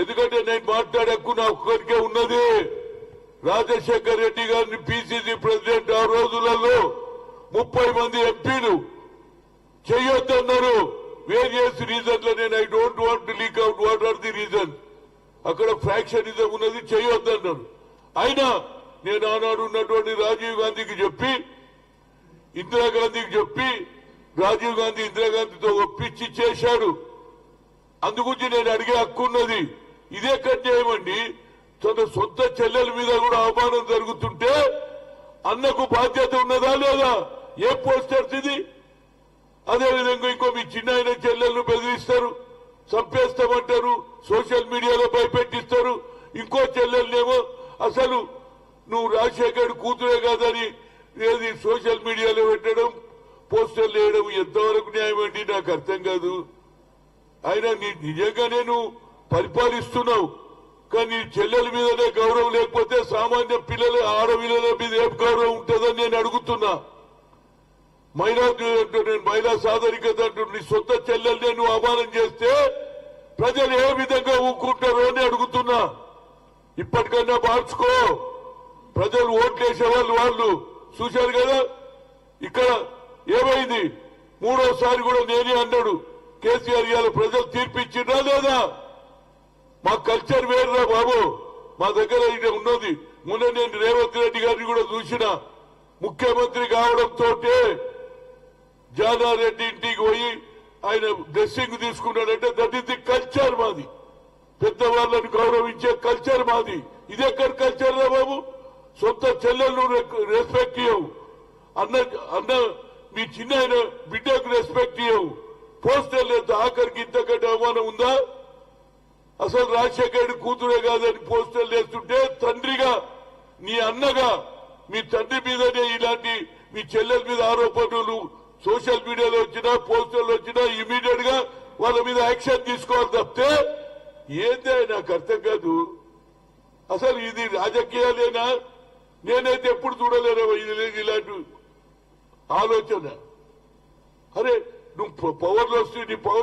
ఎందుకంటే నేను మాట్లాడే హక్కు నా ఒక్కరికే ఉన్నది. రాజశేఖర్ రెడ్డి గారిని పిసిసి ప్రెసిడెంట్ ఆ రోజులలో ముప్పై మంది ఎంపీలు చెయ్యొద్దన్నారు వేరియస్ రీజన్ల నేను I don't want leak out what are the reason అక్కడ ఫ్రాక్షనిజం ఉన్నది చేయొద్దన్నారు. అయినా నేను ఆనాడు ఉన్నటువంటి రాజీవ్ గాంధీకి చెప్పి ఇందిరాగాంధీకి చెప్పి రాజీవ్ గాంధీ ఇందిరాగాంధీతో ఒప్పించి చేశాడు. అందుగురించి నేను అడిగే హక్కు ఉన్నది. ఇదే కన్యాయమండి తన సొంత చెల్లెల మీద కూడా అవమానం జరుగుతుంటే అన్నకు బాధ్యత ఉన్నదా లేదా? ఏ పోస్టర్స్ ఇది అదేవిధంగా ఇంకో మీ చిన్న ఆయన చెల్లెలను బెదిరిస్తారు చంపేస్తామంటారు సోషల్ మీడియాలో భయపెట్టిస్తారు. ఇంకో చెల్లెలనేమో అసలు నువ్వు రాజశేఖర్ కూతురే కాదని ఏది సోషల్ మీడియాలో పెట్టడం పోస్టర్లు వేయడం ఎంతవరకు న్యాయం అండి నాకు అర్థం కాదు. ఆయన నిజంగానే నువ్వు పరిపాలిస్తున్నావు. కానీ చెల్లెల మీదనే గౌరవం లేకపోతే సామాన్య పిల్లల ఆడపిల్లల మీద ఏం గౌరవం ఉంటుందని నేను అడుగుతున్నా. మహిళా నేను మహిళా సాధరికత అంటూ నీ సొంత చెల్లెల్ని నువ్వు అవమానం చేస్తే ప్రజలు ఏ విధంగా ఊక్కుంటారో అని అడుగుతున్నా. ఇప్పటికన్నా మార్చుకో. ప్రజలు ఓట్లేసే వాళ్ళు వాళ్ళు. చూశారు కదా? ఇక్కడ ఏమైంది? మూడోసారి కూడా నేనే అన్నాడు కేసీఆర్ ఇవాళ ప్రజలు తీర్పిచ్చిండ్రా లేదా? మా కల్చర్ వేరురా బాబు. మా దగ్గర ఇది ఉన్నది. మొన్న నేను రేవంత్ రెడ్డి గారిని కూడా చూసిన. ముఖ్యమంత్రి కావడంతో జానారెడ్డి ఇంటికి పోయి ఆయన డ్రెస్సింగ్ తీసుకున్నాడంటే దట్ ఈస్ ది కల్చర్ మాది. పెద్దవాళ్ళని గౌరవించే కల్చర్ మాది. ఇదెక్కడ కల్చర్ రా బాబు? సొంత చెల్లెళ్ళు రెస్పెక్ట్ ఇవ్వవు అన్న అన్న మీ చిన్న బిడ్డకు రెస్పెక్ట్ ఇవ్వవు పోస్టర్ లేదు ఆఖరికి ఇంతకంటే అవమానం ఉందా? అసలు రాజశేఖర్ కూతురే కాదని పోస్టర్లు వేస్తుంటే తండ్రిగా నీ అన్నగా మీ తండ్రి మీదనే ఇలాంటి మీ చెల్లెల మీద ఆరోపణలు సోషల్ మీడియాలో వచ్చినా పోస్టర్లు వచ్చినా ఇమీడియట్గా వాళ్ళ మీద యాక్షన్ తీసుకోవాలి తప్పితే ఏందే నాకు అర్థం కాదు. అసలు ఇది రాజకీయాలేనా? నేనైతే ఎప్పుడు చూడలేను ఇలాంటి ఆలోచన. అరే నువ్వు పవర్లో వస్తుంది నీ పవర్